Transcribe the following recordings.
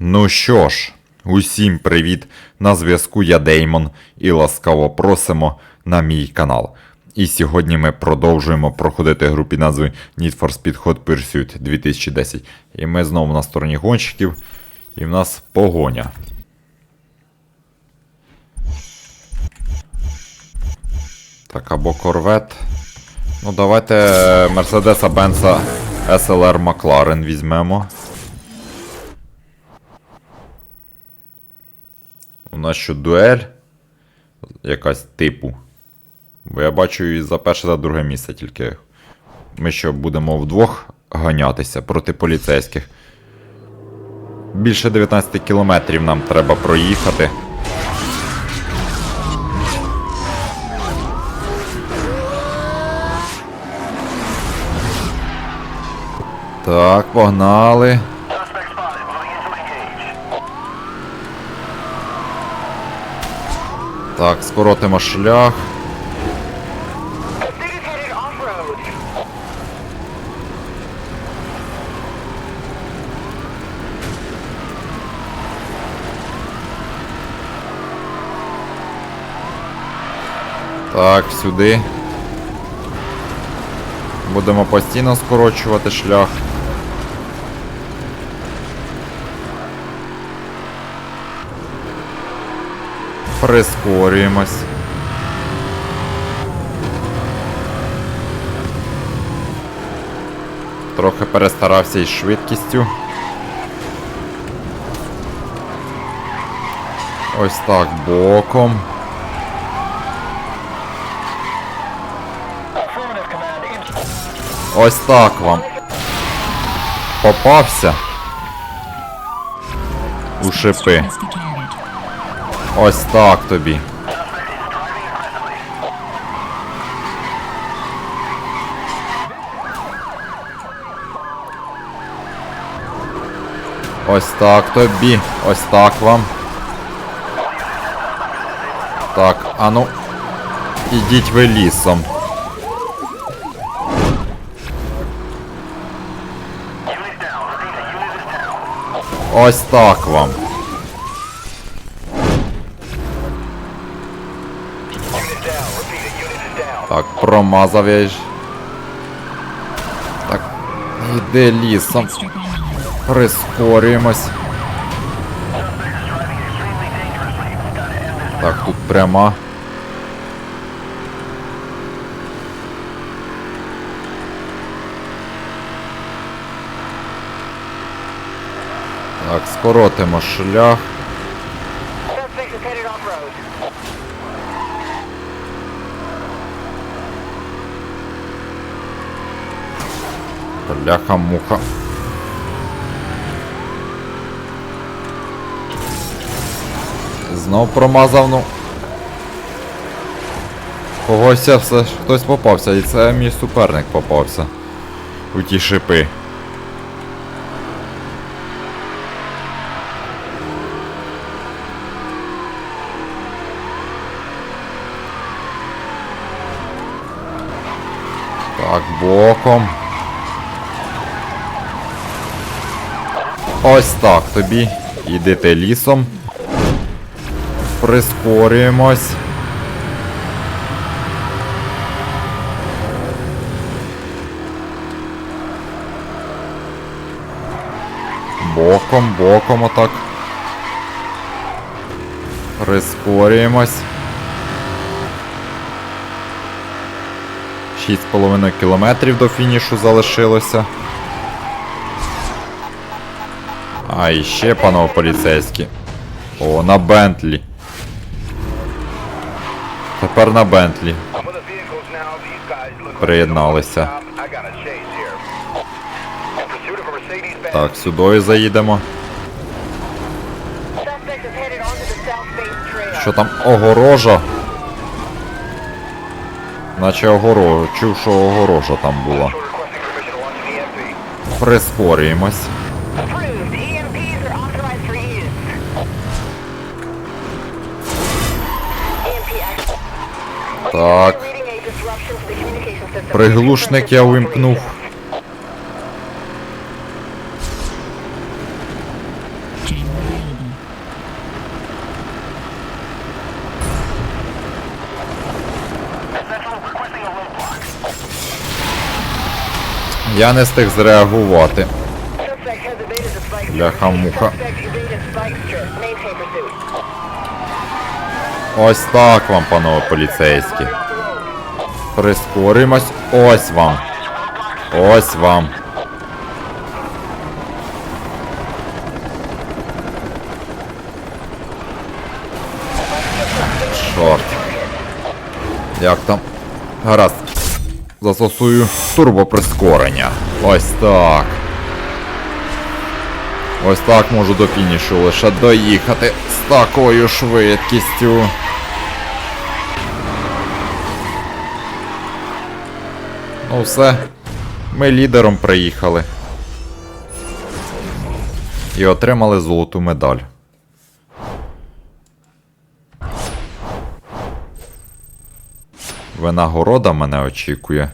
Ну що ж, усім привіт! На зв'язку я Деймон і ласкаво просимо на мій канал. І сьогодні ми продовжуємо проходити гру під назвою Need for Speed Hot Pursuit 2010. І ми знову на стороні гонщиків, і в нас погоня. Так, або корвет. Ну, давайте Мерседеса Бенса SLR Макларен візьмемо. У нас що дуель? Якась типу. Бо я бачу і за перше, за друге місце тільки. Ми що будемо вдвох ганятися проти поліцейських. Більше 19 кілометрів нам треба проїхати. Так, погнали. Так, скоротимо шлях. Так, сюди. Будемо постійно скорочувати шлях. Прискорюємось. Трохи перестарався із швидкістю. Ось так боком. Ось так вам. Попався. У шипи. Ось так тобі. Ось так тобі. Ось так вам. Так, а ну. Ідіть ви лісом. Ось так вам. Так, промазав я. Так, іди лісом. Прискорюємось. Так, тут пряма. Так, скоротимо шлях. Бляха-муха. Знов промазав, ну. Когось все ж хтось попався, і це мій суперник попався. У ті шипи. Так, боком. Ось так тобі. Ідите лісом. Прискорюємось. Боком, боком отак. Прискорюємось. 6,5 кілометрів до фінішу залишилося. А, і ще, панове поліцейські. О, на Бентлі. Тепер на Бентлі. Приєдналися. Так, сюди заїдемо. Що там огорожа? Наче огорожа. Чув, що огорожа там була. Прискорюємось. Так. Приглушник я вимкнув. Я не встиг зреагувати. Бляха-муха. Ось так вам, панове поліцейські. Прискоримось. Ось вам. Ось вам. Чорт. Як там? Гаразд. Застосую турбоприскорення. Ось так. Ось так можу до фінішу лише доїхати з такою швидкістю. Ну все. Ми лідером приїхали. І отримали золоту медаль. Винагорода мене очікує.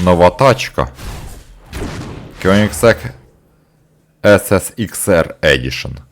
Нова тачка. Koenigsegg SSXR Edition.